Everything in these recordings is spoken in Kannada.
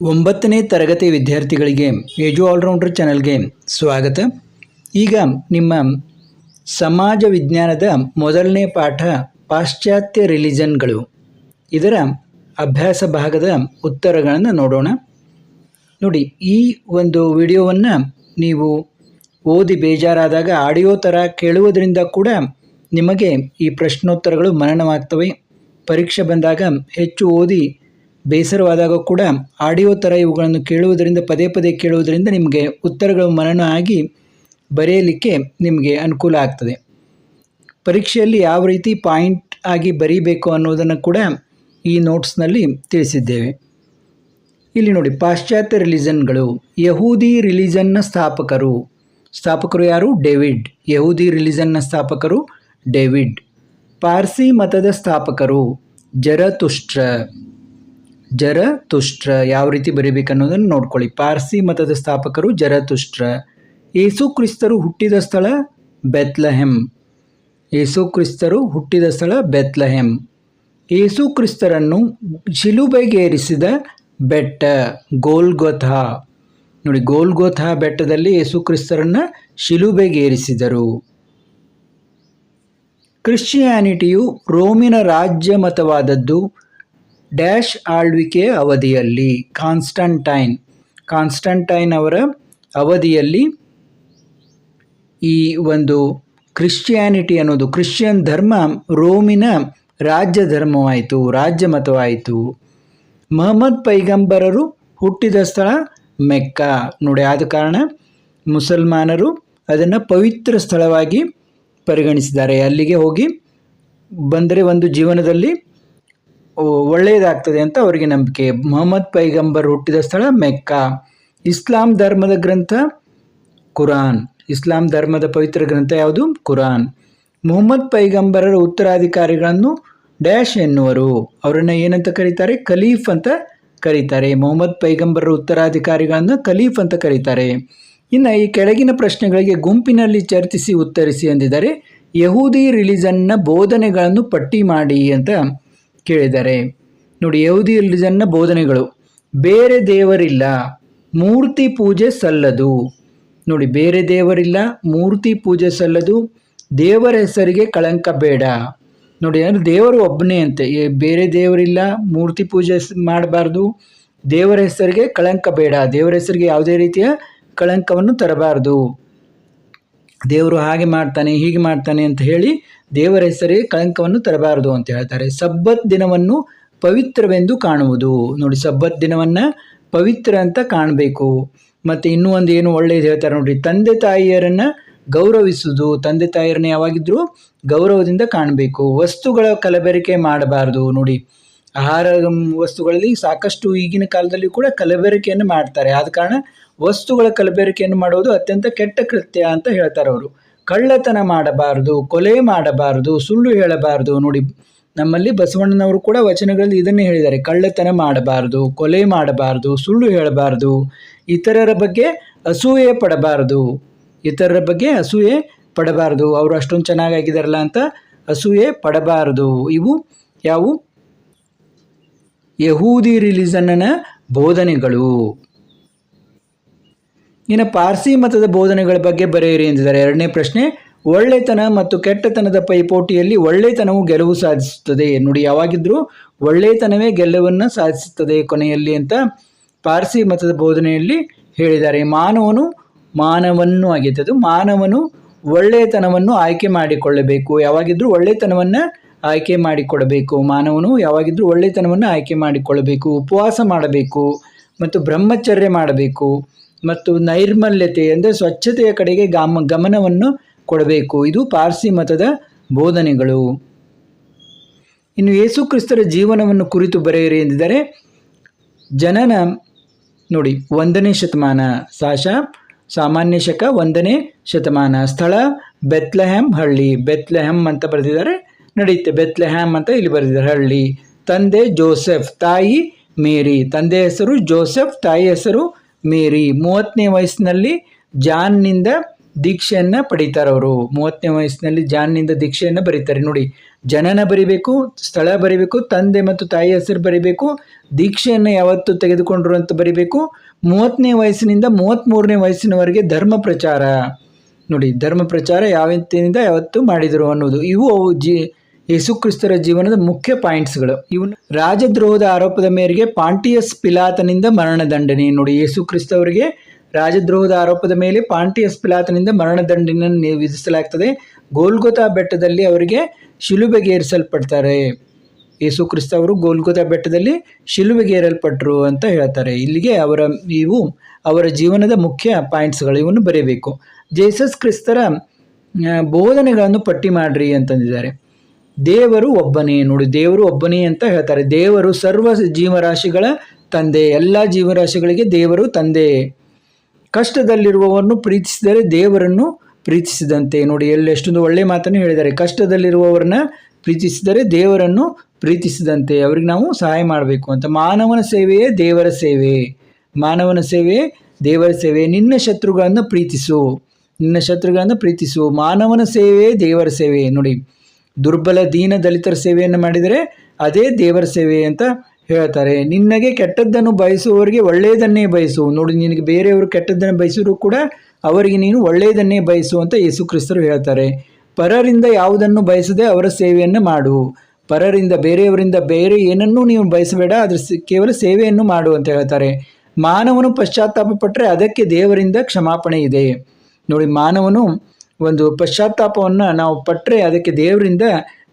ಒಂಬತ್ತನೇ ತರಗತಿ ವಿದ್ಯಾರ್ಥಿಗಳಿಗೆ ಏಜು ಆಲ್ರೌಂಡರ್ ಚಾನಲ್ಗೆ ಸ್ವಾಗತ. ಈಗ ನಿಮ್ಮ ಸಮಾಜ ವಿಜ್ಞಾನದ ಮೊದಲನೇ ಪಾಠ ಪಾಶ್ಚಾತ್ಯ ರಿಲಿಜನ್ಗಳು. ಇದರ ಅಭ್ಯಾಸ ಭಾಗದ ಉತ್ತರಗಳನ್ನು ನೋಡೋಣ. ನೋಡಿ, ಈ ಒಂದು ವಿಡಿಯೋವನ್ನು ನೀವು ಓದಿ ಬೇಜಾರಾದಾಗ ಆಡಿಯೋ ಥರ ಕೇಳುವುದರಿಂದ ಕೂಡ ನಿಮಗೆ ಈ ಪ್ರಶ್ನೋತ್ತರಗಳು ಮನನವಾಗ್ತವೆ. ಪರೀಕ್ಷೆ ಬಂದಾಗ ಹೆಚ್ಚು ಓದಿ ಬೇಸರವಾದಾಗ ಕೂಡ ಆಡಿಯೋ ಥರ ಇವುಗಳನ್ನು ಕೇಳುವುದರಿಂದ, ಪದೇ ಪದೇ ಕೇಳುವುದರಿಂದ ನಿಮಗೆ ಉತ್ತರಗಳು ಮನನ ಆಗಿ ಬರೆಯಲಿಕ್ಕೆ ನಿಮಗೆ ಅನುಕೂಲ ಆಗ್ತದೆ. ಪರೀಕ್ಷೆಯಲ್ಲಿ ಯಾವ ರೀತಿ ಪಾಯಿಂಟ್ ಆಗಿ ಬರೀಬೇಕು ಅನ್ನೋದನ್ನು ಕೂಡ ಈ ನೋಟ್ಸ್ನಲ್ಲಿ ತಿಳಿಸಿದ್ದೇವೆ. ಇಲ್ಲಿ ನೋಡಿ, ಪಾಶ್ಚಾತ್ಯ ರಿಲಿಜನ್ಗಳು, ಯಹೂದಿ ರಿಲಿಜನ್ನ ಸ್ಥಾಪಕರು. ಸ್ಥಾಪಕರು ಯಾರು? ಡೇವಿಡ್. ಯಹೂದಿ ರಿಲಿಜನ್ನ ಸ್ಥಾಪಕರು ಡೇವಿಡ್. ಪಾರ್ಸಿ ಮತದ ಸ್ಥಾಪಕರು ಜರತುಷ್ಟ್ರ. ಜರತುಷ್ಟ್ರ ಯಾವ ರೀತಿ ಬರೀಬೇಕು ಅನ್ನೋದನ್ನು ನೋಡ್ಕೊಳ್ಳಿ. ಪಾರ್ಸಿ ಮತದ ಸ್ಥಾಪಕರು ಜರತುಷ್ಟ್ರ. ಯೇಸು ಕ್ರಿಸ್ತರು ಹುಟ್ಟಿದ ಸ್ಥಳ ಬೆತ್ಲಹೆಮ್ ಯೇಸು ಕ್ರಿಸ್ತರು ಹುಟ್ಟಿದ ಸ್ಥಳ ಬೆತ್ಲಹೆಮ್ ಯೇಸು ಕ್ರಿಸ್ತರನ್ನು ಶಿಲುಬೆಗೇರಿಸಿದ ಬೆಟ್ಟ ಗೋಲ್ಗೊಥಾ. ನೋಡಿ, ಗೋಲ್ಗೊಥಾ ಬೆಟ್ಟದಲ್ಲಿ ಯೇಸು ಕ್ರಿಸ್ತರನ್ನು ಶಿಲುಬೆಗೇರಿಸಿದರು. ಕ್ರಿಶ್ಚಿಯಾನಿಟಿಯು ರೋಮಿನ ರಾಜ್ಯ ಮತವಾದದ್ದು ಡ್ಯಾಶ್ ಆಳ್ವಿಕೆಯ ಅವಧಿಯಲ್ಲಿ, ಕಾನ್ಸ್ಟಂಟೈನ್ ಕಾನ್ಸ್ಟಂಟೈನ್ ಅವರ ಅವಧಿಯಲ್ಲಿ ಈ ಒಂದು ಕ್ರಿಶ್ಚಿಯಾನಿಟಿ ಅನ್ನೋದು, ಕ್ರಿಶ್ಚಿಯನ್ ಧರ್ಮ ರೋಮಿನ ರಾಜ್ಯ ಧರ್ಮವಾಯಿತು, ರಾಜ್ಯ ಮತವಾಯಿತು. ಮಹಮ್ಮದ್ ಪೈಗಂಬರರು ಹುಟ್ಟಿದ ಸ್ಥಳ ಮೆಕ್ಕಾ. ನೋಡಿ, ಆದ ಕಾರಣ ಮುಸಲ್ಮಾನರು ಅದನ್ನು ಪವಿತ್ರ ಸ್ಥಳವಾಗಿ ಪರಿಗಣಿಸಿದ್ದಾರೆ. ಅಲ್ಲಿಗೆ ಹೋಗಿ ಬಂದರೆ ಒಂದು ಜೀವನದಲ್ಲಿ ಒಳ್ಳೆಯದಾಗ್ತದೆ ಅಂತ ಅವರಿಗೆ ನಂಬಿಕೆ. ಮೊಹಮ್ಮದ್ ಪೈಗಂಬರ್ ಹುಟ್ಟಿದ ಸ್ಥಳ ಮೆಕ್ಕಾ. ಇಸ್ಲಾಂ ಧರ್ಮದ ಗ್ರಂಥ ಕುರಾನ್. ಇಸ್ಲಾಂ ಧರ್ಮದ ಪವಿತ್ರ ಗ್ರಂಥ ಯಾವುದು? ಕುರಾನ್. ಮೊಹಮ್ಮದ್ ಪೈಗಂಬರರ ಉತ್ತರಾಧಿಕಾರಿಗಳನ್ನು ಡ್ಯಾಶ್ ಎನ್ನುವರು. ಅವರನ್ನು ಏನಂತ ಕರೀತಾರೆ? ಖಲೀಫ್ ಅಂತ ಕರೀತಾರೆ. ಮೊಹಮ್ಮದ್ ಪೈಗಂಬರರ ಉತ್ತರಾಧಿಕಾರಿಗಳನ್ನು ಖಲೀಫ್ ಅಂತ ಕರೀತಾರೆ. ಇನ್ನು ಈ ಕೆಳಗಿನ ಪ್ರಶ್ನೆಗಳಿಗೆ ಗುಂಪಿನಲ್ಲಿ ಚರ್ಚಿಸಿ ಉತ್ತರಿಸಿ ಎಂದಿದ್ದಾರೆ, ಯಹೂದಿ ರಿಲಿಜನ್ನ ಬೋಧನೆಗಳನ್ನು ಪಟ್ಟಿ ಮಾಡಿ ಅಂತ ಕೇಳಿದ್ದಾರೆ ನೋಡಿ ಯಹೂದಿ ರಿಲಿಜನ್ನ ಬೋಧನೆಗಳು. ಬೇರೆ ದೇವರಿಲ್ಲ, ಮೂರ್ತಿ ಪೂಜೆ ಸಲ್ಲದು. ನೋಡಿ, ಬೇರೆ ದೇವರಿಲ್ಲ, ಮೂರ್ತಿ ಪೂಜೆ ಸಲ್ಲದು. ದೇವರ ಹೆಸರಿಗೆ ಕಳಂಕ ಬೇಡ. ನೋಡಿ, ಅಂದರೆ ದೇವರು ಒಬ್ಬನೇ ಅಂತೆ. ಬೇರೆ ದೇವರಿಲ್ಲ, ಮೂರ್ತಿ ಪೂಜೆ ಮಾಡಬಾರ್ದು. ದೇವರ ಹೆಸರಿಗೆ ಕಳಂಕ ಬೇಡ. ದೇವರ ಹೆಸರಿಗೆ ಯಾವುದೇ ರೀತಿಯ ಕಳಂಕವನ್ನು ತರಬಾರ್ದು. ದೇವರು ಹಾಗೆ ಮಾಡ್ತಾನೆ, ಹೀಗೆ ಮಾಡ್ತಾನೆ ಅಂತ ಹೇಳಿ ದೇವರ ಹೆಸರಿಗೆ ಕಳಂಕವನ್ನು ತರಬಾರದು ಅಂತ ಹೇಳ್ತಾರೆ. ಸಬ್ಬತ್ ದಿನವನ್ನು ಪವಿತ್ರವೆಂದು ಕಾಣುವುದು. ನೋಡಿ, ಸಬ್ಬತ್ ದಿನವನ್ನು ಪವಿತ್ರ ಅಂತ ಕಾಣಬೇಕು. ಮತ್ತು ಇನ್ನೂ ಒಂದು ಏನು ಒಳ್ಳೆಯದು ಹೇಳ್ತಾರೆ ನೋಡಿ ತಂದೆ ತಾಯಿಯರನ್ನು ಗೌರವಿಸುವುದು. ತಂದೆ ತಾಯಿಯರನ್ನ ಯಾವಾಗಿದ್ರೂ ಗೌರವದಿಂದ ಕಾಣಬೇಕು. ವಸ್ತುಗಳ ಕಲಬೆರಕೆ ಮಾಡಬಾರ್ದು. ನೋಡಿ, ಆಹಾರ, ವಸ್ತುಗಳಲ್ಲಿ ಸಾಕಷ್ಟು ಈಗಿನ ಕಾಲದಲ್ಲಿ ಕೂಡ ಕಲಬೆರಕೆಯನ್ನು ಮಾಡ್ತಾರೆ. ಆದ ಕಾರಣ ವಸ್ತುಗಳ ಕಲಬೆರಕೆಯನ್ನು ಮಾಡುವುದು ಅತ್ಯಂತ ಕೆಟ್ಟ ಕೃತ್ಯ ಅಂತ ಹೇಳ್ತಾರೆ ಅವರು. ಕಳ್ಳತನ ಮಾಡಬಾರದು, ಕೊಲೆ ಮಾಡಬಾರದು, ಸುಳ್ಳು ಹೇಳಬಾರದು ನೋಡಿ. ನಮ್ಮಲ್ಲಿ ಬಸವಣ್ಣನವರು ಕೂಡ ವಚನಗಳಲ್ಲಿ ಇದನ್ನೇ ಹೇಳಿದ್ದಾರೆ. ಕಳ್ಳತನ ಮಾಡಬಾರದು, ಕೊಲೆ ಮಾಡಬಾರದು, ಸುಳ್ಳು ಹೇಳಬಾರದು, ಇತರರ ಬಗ್ಗೆ ಅಸೂಯೆ ಪಡಬಾರದು, ಇತರರ ಬಗ್ಗೆ ಅಸೂಯೆ ಪಡಬಾರದು, ಅವರು ಅಷ್ಟೊಂದು ಚೆನ್ನಾಗಾಗಿದ್ದಾರಲ್ಲ ಅಂತ ಅಸೂಯೆ ಪಡಬಾರದು. ಇವು ಯಾವು? ಯಹೂದಿ ರಿಲಿಜನ್ನ ಬೋಧನೆಗಳು. ಇನ್ನು ಪಾರ್ಸಿ ಮತದ ಬೋಧನೆಗಳ ಬಗ್ಗೆ ಬರೆಯಿರಿ ಎಂದಿದ್ದಾರೆ. ಎರಡನೇ ಪ್ರಶ್ನೆ, ಒಳ್ಳೆತನ ಮತ್ತು ಕೆಟ್ಟತನದ ಪೈಪೋಟಿಯಲ್ಲಿ ಒಳ್ಳೆತನವು ಗೆಲುವು ಸಾಧಿಸುತ್ತದೆ ನೋಡಿ ಯಾವಾಗಿದ್ರೂ ಒಳ್ಳೆತನವೇ ಗೆಲುವನ್ನು ಸಾಧಿಸುತ್ತದೆ ಕೊನೆಯಲ್ಲಿ ಅಂತ ಪಾರ್ಸಿ ಮತದ ಬೋಧನೆಯಲ್ಲಿ ಹೇಳಿದ್ದಾರೆ. ಮಾನವನು ಮಾನವನ್ನು ಆಗಿದ್ದದು ಮಾನವನು ಒಳ್ಳೆಯತನವನ್ನು ಆಯ್ಕೆ ಮಾಡಿಕೊಳ್ಳಬೇಕು. ಯಾವಾಗಿದ್ರೂ ಒಳ್ಳೆತನವನ್ನು ಆಯ್ಕೆ ಮಾಡಿಕೊಡಬೇಕು. ಮಾನವನು ಯಾವಾಗಿದ್ರೂ ಒಳ್ಳೆತನವನ್ನು ಆಯ್ಕೆ ಮಾಡಿಕೊಳ್ಳಬೇಕು. ಉಪವಾಸ ಮಾಡಬೇಕು ಮತ್ತು ಬ್ರಹ್ಮಚರ್ಯ ಮಾಡಬೇಕು. ಮತ್ತು ನೈರ್ಮಲ್ಯತೆ ಅಂದರೆ ಸ್ವಚ್ಛತೆಯ ಕಡೆಗೆ ಗಮ, ಗಮನವನ್ನು ಕೊಡಬೇಕು. ಇದು ಪಾರ್ಸಿ ಮತದ ಬೋಧನೆಗಳು. ಇನ್ನು ಯೇಸು ಕ್ರಿಸ್ತರ ಜೀವನವನ್ನು ಕುರಿತು ಬರೆಯಿರಿ ಎಂದಿದ್ದಾರೆ, ಜನನ, ನೋಡಿ, ಒಂದನೇ ಶತಮಾನ, ಸಾಶ, ಸಾಮಾನ್ಯ ಶಕ, ಒಂದನೇ ಶತಮಾನ, ಸ್ಥಳ ಬೆತ್ಲಹ್ಯಾಮ್ ಹಳ್ಳಿ. ಬೆತ್ಲಹ್ಯಾಮ್ ಅಂತ ಬರೆದಿದ್ದಾರೆ ನಡೆಯುತ್ತೆ ಬೆತ್ಲೆಹ್ಯಾಮ್ ಅಂತ ಇಲ್ಲಿ ಬರೆದಿದ್ದಾರೆ, ಹಳ್ಳಿ. ತಂದೆ ಜೋಸೆಫ್, ತಾಯಿ ಮೇರಿ. ತಂದೆ ಹೆಸರು ಜೋಸೆಫ್, ತಾಯಿ ಹೆಸರು ಮೇರಿ ಮೂವತ್ತನೇ ವಯಸ್ಸಿನಲ್ಲಿ ಜಾನ್ನಿಂದ ದೀಕ್ಷೆಯನ್ನು ಪಡಿತಾರೆ ಅವರು. ಮೂವತ್ತನೇ ವಯಸ್ಸಿನಲ್ಲಿ ಜಾನ್ನಿಂದ ದೀಕ್ಷೆಯನ್ನು ಬರೀತಾರೆ. ನೋಡಿ, ಜನನ ಬರಿಬೇಕು, ಸ್ಥಳ ಬರಿಬೇಕು, ತಂದೆ ಮತ್ತು ತಾಯಿ ಹೆಸರು ಬರಿಬೇಕು, ದೀಕ್ಷೆಯನ್ನು ಯಾವತ್ತು ತೆಗೆದುಕೊಂಡ್ರು ಅಂತ ಬರಿಬೇಕು. ಮೂವತ್ತನೇ ವಯಸ್ಸಿನಿಂದ ಮೂವತ್ತ್ಮೂರನೇ ವಯಸ್ಸಿನವರೆಗೆ ಧರ್ಮ ಪ್ರಚಾರ. ನೋಡಿ, ಧರ್ಮ ಪ್ರಚಾರ ಯಾವತ್ತಿನಿಂದ ಯಾವತ್ತು ಮಾಡಿದರು ಅನ್ನೋದು. ಇವು ಅವು ಜಿ ಯೇಸುಕ್ರಿಸ್ತರ ಜೀವನದ ಮುಖ್ಯ ಪಾಯಿಂಟ್ಸ್ಗಳು ಇವನು ರಾಜದ್ರೋಹದ ಆರೋಪದ ಮೇರೆಗೆ ಪಾಂಟಿಯಸ್ ಪಿಲಾತನಿಂದ ಮರಣದಂಡನೆ. ನೋಡಿ ಯೇಸುಕ್ರಿಸ್ತವರಿಗೆ ರಾಜದ್ರೋಹದ ಆರೋಪದ ಮೇಲೆ ಪಾಂಟಿಯಸ್ ಪಿಲಾತನಿಂದ ಮರಣದಂಡನೆಯನ್ನು ವಿಧಿಸಲಾಗ್ತದೆ. ಗೋಲ್ಗೊತಾ ಬೆಟ್ಟದಲ್ಲಿ ಅವರಿಗೆ ಶಿಲುಬೆಗೇರಿಸಲ್ಪಡ್ತಾರೆ. ಯೇಸು ಕ್ರಿಸ್ತ ಅವರು ಗೋಲ್ಗೊತಾ ಬೆಟ್ಟದಲ್ಲಿ ಶಿಲುಬೆಗೇರಲ್ಪಟ್ಟರು ಅಂತ ಹೇಳ್ತಾರೆ. ಇಲ್ಲಿಗೆ ಅವರ, ಇವು ಅವರ ಜೀವನದ ಮುಖ್ಯ ಪಾಯಿಂಟ್ಸ್ಗಳು ಇವನ್ನು ಬರೆಯಬೇಕು ಜೇಸಸ್ ಕ್ರಿಸ್ತರ ಬೋಧನೆಗಳನ್ನು ಪಟ್ಟಿ ಮಾಡ್ರಿ ಅಂತಂದಿದ್ದಾರೆ. ದೇವರು ಒಬ್ಬನೇ. ನೋಡಿ, ದೇವರು ಒಬ್ಬನೇ ಅಂತ ಹೇಳ್ತಾರೆ. ದೇವರು ಸರ್ವ ಜೀವರಾಶಿಗಳ ತಂದೆ. ಎಲ್ಲ ಜೀವರಾಶಿಗಳಿಗೆ ದೇವರು ತಂದೆ. ಕಷ್ಟದಲ್ಲಿರುವವರನ್ನು ಪ್ರೀತಿಸಿದರೆ ದೇವರನ್ನು ಪ್ರೀತಿಸಿದಂತೆ. ನೋಡಿ, ಎಲ್ಲಿ ಎಷ್ಟೊಂದು ಒಳ್ಳೆಯ ಮಾತನ್ನು ಹೇಳಿದ್ದಾರೆ. ಕಷ್ಟದಲ್ಲಿರುವವರನ್ನ ಪ್ರೀತಿಸಿದರೆ ದೇವರನ್ನು ಪ್ರೀತಿಸಿದಂತೆ. ಅವ್ರಿಗೆ ನಾವು ಸಹಾಯ ಮಾಡಬೇಕು ಅಂತ. ಮಾನವನ ಸೇವೆಯೇ ದೇವರ ಸೇವೆ. ಮಾನವನ ಸೇವೆ ದೇವರ ಸೇವೆ. ನಿನ್ನ ಶತ್ರುಗಳನ್ನು ಪ್ರೀತಿಸು. ನಿನ್ನ ಶತ್ರುಗಳನ್ನು ಪ್ರೀತಿಸು. ಮಾನವನ ಸೇವೆಯೇ ದೇವರ ಸೇವೆ. ನೋಡಿ ದುರ್ಬಲ ದೀನ ದಲಿತರ ಸೇವೆಯನ್ನು ಮಾಡಿದರೆ ಅದೇ ದೇವರ ಸೇವೆ ಅಂತ ಹೇಳ್ತಾರೆ. ನಿನ್ನಗೆ ಕೆಟ್ಟದ್ದನ್ನು ಬಯಸುವವರಿಗೆ ಒಳ್ಳೆಯದನ್ನೇ ಬಯಸು. ನೋಡಿ, ನಿನಗೆ ಬೇರೆಯವರು ಕೆಟ್ಟದ್ದನ್ನು ಬಯಸಿದ್ರು ಕೂಡ ಅವರಿಗೆ ನೀನು ಒಳ್ಳೆಯದನ್ನೇ ಬಯಸು ಅಂತ ಯೇಸು ಕ್ರಿಸ್ತರು ಹೇಳ್ತಾರೆ. ಪರರಿಂದ ಯಾವುದನ್ನು ಬಯಸದೆ ಅವರ ಸೇವೆಯನ್ನು ಮಾಡು. ಪರರಿಂದ, ಬೇರೆಯವರಿಂದ ಬೇರೆ ಏನನ್ನೂ ನೀವು ಬಯಸಬೇಡ ಅದ್ರ ಕೇವಲ ಸೇವೆಯನ್ನು ಮಾಡು ಅಂತ ಹೇಳ್ತಾರೆ. ಮಾನವನು ಪಶ್ಚಾತ್ತಾಪ ಪಟ್ಟರೆ ಅದಕ್ಕೆ ದೇವರಿಂದ ಕ್ಷಮಾಪಣೆ ಇದೆ. ನೋಡಿ, ಮಾನವನು ಒಂದು ಪಶ್ಚಾತ್ತಾಪವನ್ನು ನಾವು ಪಟ್ಟರೆ ಅದಕ್ಕೆ ದೇವರಿಂದ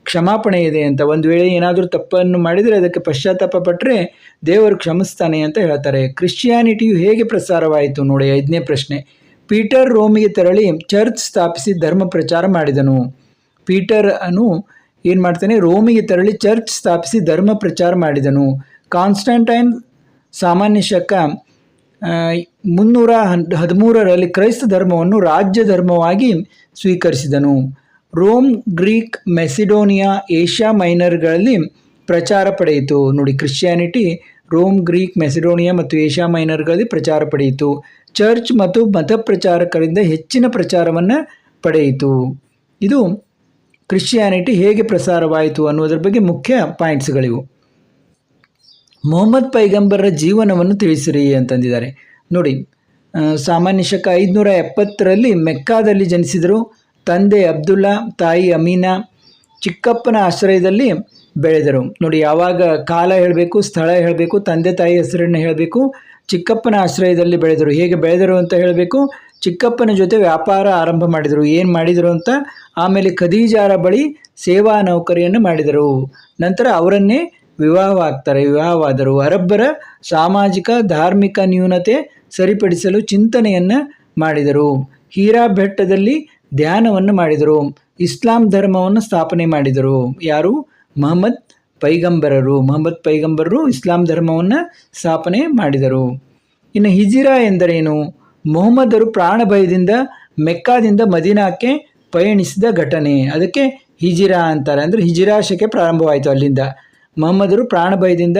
ಕ್ಷಮಾಪಣೆ ಇದೆ ಅಂತ. ಒಂದು ವೇಳೆ ಏನಾದರೂ ತಪ್ಪನ್ನು ಮಾಡಿದರೆ ಅದಕ್ಕೆ ಪಶ್ಚಾತ್ತಾಪ ಪಟ್ಟರೆ ದೇವರು ಕ್ಷಮಿಸ್ತಾನೆ ಅಂತ ಹೇಳ್ತಾರೆ. ಕ್ರಿಶ್ಚಿಯಾನಿಟಿಯು ಹೇಗೆ ಪ್ರಸಾರವಾಯಿತು ನೋಡಿ ಐದನೇ ಪ್ರಶ್ನೆ. ಪೀಟರ್ ರೋಮಿಗೆ ತೆರಳಿ ಚರ್ಚ್ ಸ್ಥಾಪಿಸಿ ಧರ್ಮ ಪ್ರಚಾರ ಮಾಡಿದನು. ಪೀಟರ್ ಅನು ಏನು ಮಾಡ್ತಾನೆ? ರೋಮಿಗೆ ತೆರಳಿ ಚರ್ಚ್ ಸ್ಥಾಪಿಸಿ ಧರ್ಮ ಪ್ರಚಾರ ಮಾಡಿದನು. ಕಾನ್ಸ್ಟಂಟೈನ್ ಸಾಮಾನ್ಯ ಶಕ ಮುನ್ನೂರ ಹನ್, ಹದಿಮೂರರಲ್ಲಿ ಕ್ರೈಸ್ತ ಧರ್ಮವನ್ನು ರಾಜ್ಯ ಧರ್ಮವಾಗಿ ಸ್ವೀಕರಿಸಿದನು. ರೋಮ್, ಗ್ರೀಕ್, ಮೆಸಿಡೋನಿಯಾ, ಏಷ್ಯಾ ಮೈನರ್ಗಳಲ್ಲಿ ಪ್ರಚಾರ ಪಡೆಯಿತು. ನೋಡಿ, ಕ್ರಿಶ್ಚಿಯಾನಿಟಿ ರೋಮ್, ಗ್ರೀಕ್, ಮೆಸಿಡೋನಿಯಾ ಮತ್ತು ಏಷ್ಯಾ ಮೈನರ್ಗಳಲ್ಲಿ ಪ್ರಚಾರ ಪಡೆಯಿತು. ಚರ್ಚ್ ಮತ್ತು ಮತ ಪ್ರಚಾರಕರಿಂದ ಹೆಚ್ಚಿನ ಪ್ರಚಾರವನ್ನು ಪಡೆಯಿತು. ಇದು ಕ್ರಿಶ್ಚಿಯಾನಿಟಿ ಹೇಗೆ ಪ್ರಸಾರವಾಯಿತು ಅನ್ನೋದ್ರ ಬಗ್ಗೆ ಮುಖ್ಯ ಪಾಯಿಂಟ್ಸ್ಗಳಿವು. ಮೊಹಮ್ಮದ್ ಪೈಗಂಬರರ ಜೀವನವನ್ನು ತಿಳಿಸಿರಿ ಅಂತಂದಿದ್ದಾರೆ. ನೋಡಿ ಸಾಮಾನ್ಯ ಶಕ ಐದುನೂರ ಎಪ್ಪತ್ತರಲ್ಲಿ ಮೆಕ್ಕಾದಲ್ಲಿ ಜನಿಸಿದರು. ತಂದೆ ಅಬ್ದುಲ್ಲಾ, ತಾಯಿ ಅಮೀನಾ ಚಿಕ್ಕಪ್ಪನ ಆಶ್ರಯದಲ್ಲಿ ಬೆಳೆದರು. ನೋಡಿ, ಯಾವಾಗ ಕಾಲ ಹೇಳಬೇಕು, ಸ್ಥಳ ಹೇಳಬೇಕು, ತಂದೆ ತಾಯಿ ಹೆಸರನ್ನು ಹೇಳಬೇಕು, ಚಿಕ್ಕಪ್ಪನ ಆಶ್ರಯದಲ್ಲಿ ಬೆಳೆದರು. ಹೇಗೆ ಬೆಳೆದರು ಅಂತ ಹೇಳಬೇಕು, ಚಿಕ್ಕಪ್ಪನ ಜೊತೆ ವ್ಯಾಪಾರ ಆರಂಭ ಮಾಡಿದರು. ಏನು ಮಾಡಿದರು ಅಂತ ಆಮೇಲೆ ಖದೀಜಾರ ಬಳಿ ಸೇವಾ ನೌಕರಿಯನ್ನು ಮಾಡಿದರು. ನಂತರ ಅವರನ್ನೇ ವಿವಾಹವಾಗ್ತಾರೆ, ವಿವಾಹವಾದರು. ಅರಬ್ಬರ ಸಾಮಾಜಿಕ, ಧಾರ್ಮಿಕ ನ್ಯೂನತೆ ಸರಿಪಡಿಸಲು ಚಿಂತನೆಯನ್ನು ಮಾಡಿದರು. ಹೀರಾ ಬೆಟ್ಟದಲ್ಲಿ ಧ್ಯಾನವನ್ನು ಮಾಡಿದರು. ಇಸ್ಲಾಂ ಧರ್ಮವನ್ನು ಸ್ಥಾಪನೆ ಮಾಡಿದರು. ಯಾರು? ಮಹಮ್ಮದ್ ಪೈಗಂಬರರು. ಮಹಮ್ಮದ್ ಪೈಗಂಬರರು ಇಸ್ಲಾಂ ಧರ್ಮವನ್ನು ಸ್ಥಾಪನೆ ಮಾಡಿದರು. ಇನ್ನು ಹಿಜಿರಾ ಎಂದರೇನು? ಮೊಹಮ್ಮದರು ಪ್ರಾಣಭಯದಿಂದ ಮೆಕ್ಕಾದಿಂದ ಮದೀನಾಕ್ಕೆ ಪಯಣಿಸಿದ ಘಟನೆ. ಅದಕ್ಕೆ ಹಿಜಿರಾ ಅಂತಾರೆ. ಅಂದರೆ ಹಿಜಿರಾಶಕ್ಕೆ ಶಕೆ ಪ್ರಾರಂಭವಾಯಿತು ಅಲ್ಲಿಂದ. ಮೊಹಮ್ಮದರು ಪ್ರಾಣಭಯದಿಂದ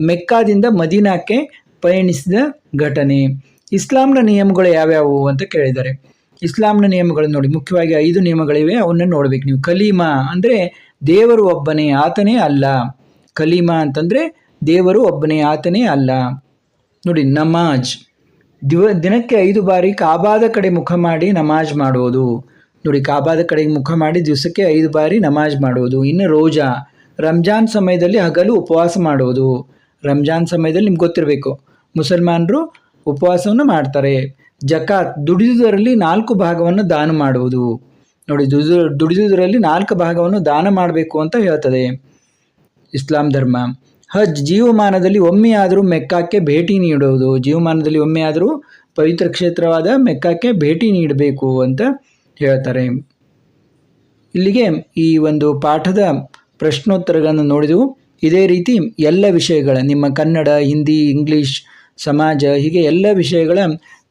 ಮೆಕ್ಕಾದಿಂದ ಮದೀನಾಕ್ಕೆ ಪಯಣಿಸಿದ ಘಟನೆ. ಇಸ್ಲಾಂನ ನಿಯಮಗಳು ಯಾವ್ಯಾವು ಅಂತ ಕೇಳಿದ್ದಾರೆ. ಇಸ್ಲಾಂನ ನಿಯಮಗಳು ನೋಡಿ, ಮುಖ್ಯವಾಗಿ ಐದು ನಿಯಮಗಳಿವೆ, ಅವನ್ನ ನೋಡ್ಬೇಕು ನೀವು. ಕಲೀಮಾ ಅಂದರೆ ದೇವರು ಒಬ್ಬನೇ, ಆತನೇ ಅಲ್ಲ. ಕಲೀಮಾ ಅಂತಂದರೆ ದೇವರು ಒಬ್ಬನೇ, ಆತನೇ ಅಲ್ಲ. ನೋಡಿ, ನಮಾಜ್. ದಿವ, ದಿನಕ್ಕೆ ಐದು ಬಾರಿ ಕಾಬಾದ ಕಡೆ ಮುಖ ಮಾಡಿ ನಮಾಜ್ ಮಾಡುವುದು. ನೋಡಿ, ಕಾಬಾದ ಕಡೆಗೆ ಮುಖ ಮಾಡಿ ದಿವಸಕ್ಕೆ ಐದು ಬಾರಿ ನಮಾಜ್ ಮಾಡುವುದು. ಇನ್ನು ರೋಜಾ. ರಂಜಾನ್ ಸಮಯದಲ್ಲಿ ಹಗಲು ಉಪವಾಸ ಮಾಡುವುದು. ರಂಜಾನ್ ಸಮಯದಲ್ಲಿ ನಿಮ್ಗೆ ಗೊತ್ತಿರಬೇಕು. ಮುಸಲ್ಮಾನರು ಉಪವಾಸವನ್ನು ಮಾಡ್ತಾರೆ. ಜಕಾತ್ ದುಡಿದುದರಲ್ಲಿ ನಾಲ್ಕು ಭಾಗವನ್ನು ದಾನ ಮಾಡುವುದು. ನೋಡಿ, ದುಡಿದು ದುಡಿದುದರಲ್ಲಿ ನಾಲ್ಕು ಭಾಗವನ್ನು ದಾನ ಮಾಡಬೇಕು ಅಂತ ಹೇಳ್ತದೆ. ಇಸ್ಲಾಂ ಧರ್ಮ. ಹಜ್ ಜೀವಮಾನದಲ್ಲಿ ಒಮ್ಮೆಯಾದರೂ ಮೆಕ್ಕಾಕ್ಕೆ ಭೇಟಿ ನೀಡುವುದು. ಜೀವಮಾನದಲ್ಲಿ ಒಮ್ಮೆಯಾದರೂ ಪವಿತ್ರ ಕ್ಷೇತ್ರವಾದ ಮೆಕ್ಕಾಕ್ಕೆ ಭೇಟಿ ನೀಡಬೇಕು ಅಂತ ಹೇಳ್ತಾರೆ. ಇಲ್ಲಿಗೆ ಈ ಒಂದು ಪಾಠದ ಪ್ರಶ್ನೋತ್ತರಗಳನ್ನು ನೋಡಿದೆವು. ಇದೇ ರೀತಿ ಎಲ್ಲ ವಿಷಯಗಳ, ನಿಮ್ಮ ಕನ್ನಡ, ಹಿಂದಿ, ಇಂಗ್ಲೀಷ್ ಸಮಾಜ, ಹೀಗೆ ಎಲ್ಲ ವಿಷಯಗಳ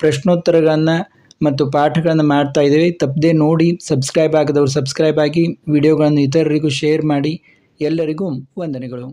ಪ್ರಶ್ನೋತ್ತರಗಳನ್ನು ಮತ್ತು ಪಾಠಗಳನ್ನು ಮಾಡ್ತಾ ಇದ್ದೇವೆ. ತಪ್ಪದೆ ನೋಡಿ ಸಬ್ಸ್ಕ್ರೈಬ್ ಆಗದವರು ಸಬ್ಸ್ಕ್ರೈಬ್ ಆಗಿ ವಿಡಿಯೋಗಳನ್ನು ಇತರರಿಗೂ ಶೇರ್ ಮಾಡಿ. ಎಲ್ಲರಿಗೂ ವಂದನೆಗಳು.